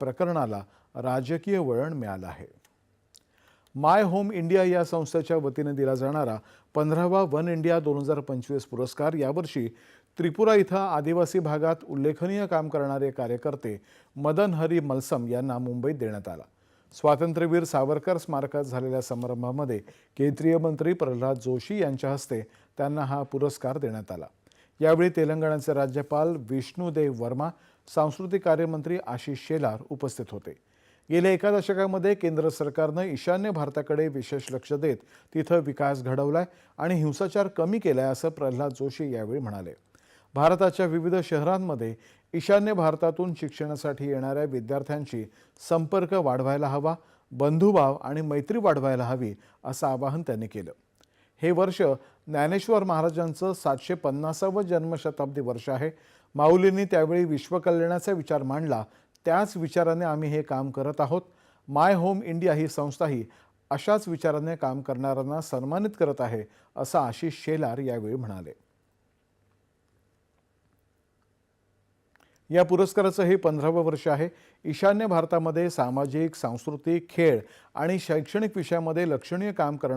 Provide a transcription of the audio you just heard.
प्रकरणाला राजकीय वळण मिळालं आहे. माय होम इंडिया या संस्थेच्या वतीने दिला जाणारा पंधरावा वन इंडिया दोन हजार पंचवीस पुरस्कार यावर्षी त्रिपुरा इथं आदिवासी भागात उल्लेखनीय काम करणारे कार्यकर्ते मदन हरी मलसम यांना मुंबईत देण्यात आला. स्वातंत्र्यवीर सावरकर स्मारकात झालेल्या समारंभामध्ये केंद्रीय मंत्री प्रल्हाद जोशी यांच्या हस्ते त्यांना हा पुरस्कार देण्यात आला. यावेळी तेलंगणाचे राज्यपाल विष्णुदेव वर्मा सांस्कृतिक कार्यमंत्री आशिष शेलार उपस्थित होते. गेल्या एका दशकामध्ये केंद्र सरकारनं ईशान्य भारताकडे विशेष लक्ष देत तिथं विकास घडवलाय आणि हिंसाचार कमी केलाय असं प्रल्हाद जोशी यावेळी म्हणाले. भारताच्या विविध शहरांमध्ये ईशान्य भारतातून शिक्षणासाठी येणाऱ्या विद्यार्थ्यांशी संपर्क वाढवायला हवा बंधुभाव आणि मैत्री वाढवायला हवी असं आवाहन त्यांनी केलं. हे वर्ष ज्ञानेश्वर महाराजांचं सातशे पन्नासावं जन्मशताब्दी वर्ष आहे. माऊलींनी त्यावेळी विश्वकल्याणाचा विचार मांडला. त्याच विचाराने आम्ही हे काम करत आहोत. माय होम इंडिया ही संस्थाही अशाच विचाराने काम करणाऱ्यांना सन्मानित करत आहे असं आशिष शेलार यावेळी म्हणाले. या पुरस्काराचं हे पंधरावं वर्ष आहे. ईशान्य भारतामध्ये सामाजिक सांस्कृतिक खेळ आणि शैक्षणिक विषयामध्ये लक्षणीय काम करणं